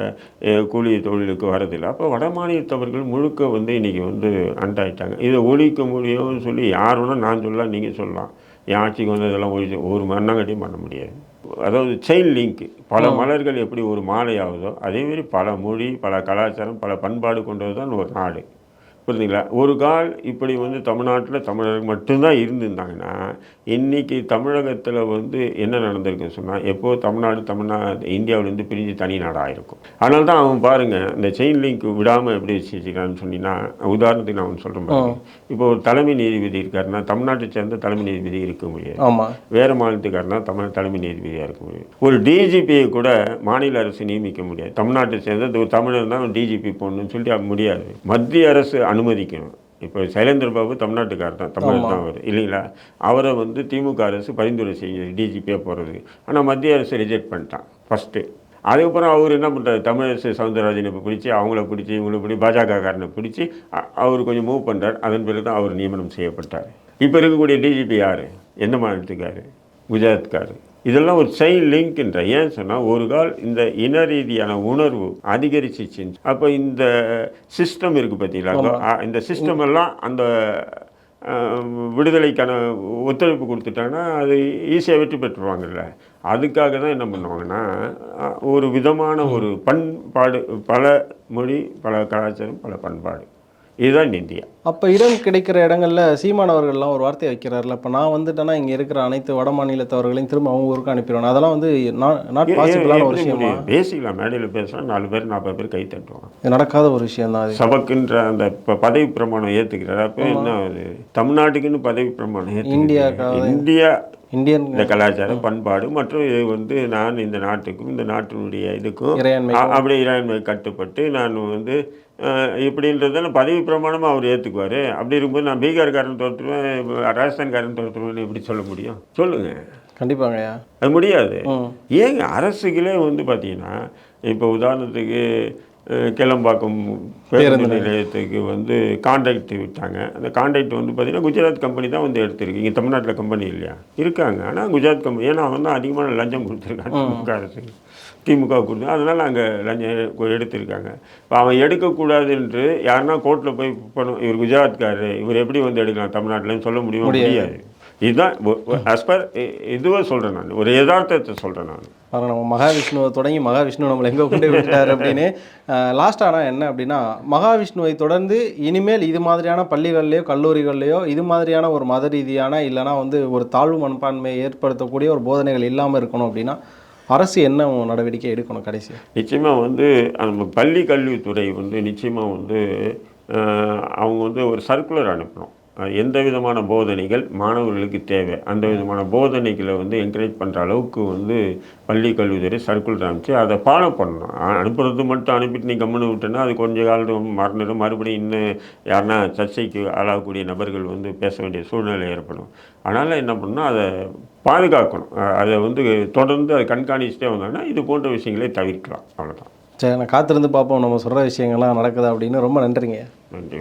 கூலி தொழிலுக்கு வரதில்லை அப்போ வட மாநிலத்தவர்கள் முழுக்க வந்து இன்றைக்கி வந்து அண்டாயிட்டாங்க. இதை ஒழிக்க முடியும்னு சொல்லி யார் வேணால் நான் சொல்லலாம் நீங்கள் சொல்லலாம். என் ஆட்சிக்கு வந்து இதெல்லாம் ஒழிச்சு ஒரு மண்ணாங்கட்டியும் பண்ண முடியாது. அதாவது செயின் லிங்க் பல மலர்கள் எப்படி ஒரு மாலை ஆகுதோ அதேமாரி பல மொழி பல கலாச்சாரம் பல பண்பாடு கொண்டது தான் ஒரு நாடு. புரியுதுங்களா ஒரு கால் இப்படி வந்து தமிழ்நாட்டில் தமிழர்கள் மட்டும்தான் இருந்திருந்தாங்கன்னா இன்னைக்கு தமிழகத்தில் வந்து என்ன நடந்திருக்குன்னு சொன்னால் எப்போ தமிழ்நாடு தமிழ்நாடு இந்தியாவிலேருந்து பிரிஞ்சு தனி நாடாக இருக்கும். அதனால தான் அவன் பாருங்கள் இந்த செயின் லிங்க் விடாமல் எப்படி வச்சுக்கிறான்னு சொன்னீங்கன்னா உதாரணத்துக்கு நான் ஒன்று சொல்கிறேன். இப்போ ஒரு தலைமை நீதிபதி இருக்காருன்னா தமிழ்நாட்டை சேர்ந்த தலைமை நீதிபதி இருக்க முடியாது. வேறு மாநிலத்துக்காரனா தமிழ் தலைமை நீதிபதியாக இருக்க முடியும் ஒரு டிஜிபியை கூட மாநில அரசு நியமிக்க முடியாது. தமிழ்நாட்டை சேர்ந்த தமிழர் தான் டிஜிபி போடணும்னு அது முடியாது. மத்திய அரசு அனுமதிக்கணும். இப்போ சைலேந்திர பாபு தமிழ்நாட்டுக்காரர் தான் தமிழர் தான் அவர் இல்லைங்களா? அவரை வந்து திமுக அரசு பரிந்துரை செய்யுது டிஜிபியாக போகிறதுக்கு ஆனால் மத்திய அரசு ரிஜெக்ட் பண்ணிட்டான் ஃபஸ்ட்டு அதுக்கப்புறம் அவர் என்ன பண்ணுறாரு தமிழரசு சவுந்தரராஜனை இப்போ பிடிச்சி அவங்கள பிடிச்சி இவங்கள பிடி பாஜக காரனை பிடிச்சி அவர் கொஞ்சம் மூவ் பண்ணுறார் அதன் பிறகு தான் அவர் நியமனம் செய்யப்பட்டார். இப்போ இருக்கக்கூடிய டிஜிபி யார்? எந்த மாநிலத்துக்காரு குஜராத்காரு. இதெல்லாம் ஒரு செயின் லிங்க்ன்ற ஏன் சொன்னால் ஒரு கால் இந்த இன ரீதியான உணர்வு அதிகரிச்சிச்சு அப்போ இந்த சிஸ்டம் இருக்குது பார்த்தீங்களா இந்த சிஸ்டம் எல்லாம் அந்த விடுதலைக்கான ஒத்துழைப்பு கொடுத்துட்டாங்கன்னா அது ஈஸியாக வெற்றி பெற்றுருவாங்கல்ல. அதுக்காக தான் என்ன பண்ணுவாங்கன்னா ஒரு விதமான ஒரு பண்பாடு பல மொழி பல கலாச்சாரம் பல பண்பாடு. இதுதான் இந்தியா. அப்போ இடம் கிடைக்கிற இடங்கள்ல சீமானவர்கள்லாம் ஒரு வார்த்தையை வைக்கிறாருல. இப்போ நான் வந்துட்டேன்னா இங்கே இருக்கிற அனைத்து வட மாநிலத்தவர்களையும் திரும்ப அவங்க ஊருக்கு அனுப்பிடுவேன் அதெல்லாம் வந்து நாட் பாசிபிளான ஒரு விஷயமா? பேசிக்கலாம். மேடையில் பேசுனா நாலு பேர் நாற்பது பேர் கை தட்டுவாங்க. இது நடக்காத ஒரு விஷயம் தான் சபக்குன்ற அந்த ப- பதவி பிரமாணம் ஏற்றுக்கிறார் அப்போ என்ன ஆகுது தமிழ்நாட்டுக்குன்னு பதவி பிரமாணம் இந்தியாக்காக இந்தியா இந்தியன் இந்த கலாச்சார பண்பாடு மற்றும் இது வந்து நான் இந்த நாட்டுக்கும் இந்த நாட்டினுடைய இதுக்கும் அப்படியே இறையாண்மை கட்டுப்பட்டு நான் வந்து அஹ், இப்படின்றதெல்லாம் பதவி பிரமாணமாக அவர் ஏற்றுக்குவார் அப்படி இருக்கும்போது நான் பீகார்காரன் தோற்றுருவேன் ராஜஸ்தான்காரன் தோற்றுருவேன்னு எப்படி சொல்ல முடியும்? சொல்லுங்கள் கண்டிப்பாங்கய்யா அது முடியாது. ஏங்க அரசுகளே வந்து பார்த்தீங்கன்னா இப்போ உதாரணத்துக்கு கிளம்பாக்கம் பேருந்து நிலையத்துக்கு வந்து கான்ட்ராக்ட் விட்டாங்க. அந்த கான்ட்ராக்ட் வந்து பார்த்தீங்கன்னா குஜராத் கம்பெனி தான் வந்து எடுத்திருக்கு. இங்கே தமிழ்நாட்டில் கம்பெனி இல்லையா? இருக்காங்க. ஆனால் குஜராத் கம்பெனி ஏன்னா அவன் தான் அதிகமான லஞ்சம் கொடுத்துருக்கான் திமுக அரசுக்கு. திமுக கொடுத்து அதனால் அங்கே லஞ்சம் எடுத்திருக்காங்க. இப்போ அவன் எடுக்கக்கூடாது என்று யாருன்னா கோர்ட்டில் போய் பண்ணும் இவர் குஜராத்காரரு இவர் எப்படி வந்து எடுக்கலாம் தமிழ்நாட்டில்னு சொல்ல முடியுமா? முடியாது. இதுதான் per இதுவாக சொல்கிறேன் நான். ஒரு யதார்த்தத்தை சொல்கிறேன் நான். பாருங்க நம்ம மகாவிஷ்ணுவை தொடங்கி மகாவிஷ்ணு நம்மளை எங்கே கொண்டு விட்டார் அப்படின்னு லாஸ்ட் ஆனால் என்ன அப்படின்னா மகாவிஷ்ணுவை தொடர்ந்து இனிமேல் இது மாதிரியான பள்ளிகள்லையோ கல்லூரிகள்லையோ இது மாதிரியான ஒரு மத ரீதியான இல்லைனா வந்து ஒரு தாழ்வு மனப்பான்மையை ஏற்படுத்தக்கூடிய ஒரு போதனைகள் இல்லாமல் இருக்கணும் அப்படின்னா அரசு என்ன நடவடிக்கை எடுக்கணும் கடைசியாக நிச்சயமாக வந்து நம்ம பள்ளி கல்வித்துறை வந்து நிச்சயமாக வந்து அவங்க வந்து ஒரு சர்க்குலர் அனுப்பணும். எந்த விதமான போதனைகள் மாணவர்களுக்கு தேவை? அந்த விதமான போதனைகளை வந்து என்கரேஜ் பண்ணுற அளவுக்கு வந்து பள்ளி கல்வித்துறை சர்க்குலர் அனுப்பிச்சு அதை ஃபாலோ பண்ணணும். அனுப்புறது மட்டும் அனுப்பிட்டு நீ கம்முன்னு விட்டேன்னா அது கொஞ்ச காலம் மறந்துடும். மறுபடியும் இன்னும் யாருன்னா சர்ச்சைக்கு ஆளாகக்கூடிய நபர்கள் வந்து பேச வேண்டிய சூழ்நிலை ஏற்படும். அதனால் என்ன பண்ணணும்? அதை பாதுகாக்கணும். அதை வந்து தொடர்ந்து அதை கண்காணிச்சுட்டே வந்தாங்கன்னா இது போன்ற விஷயங்களை தவிர்க்கலாம். அவ்வளோதான் சரி நான் காத்திருந்து பார்ப்போம். நம்ம சொல்கிற விஷயங்கள்லாம் நடக்குதா அப்படின்னு ரொம்ப நன்றிங்க. நன்றி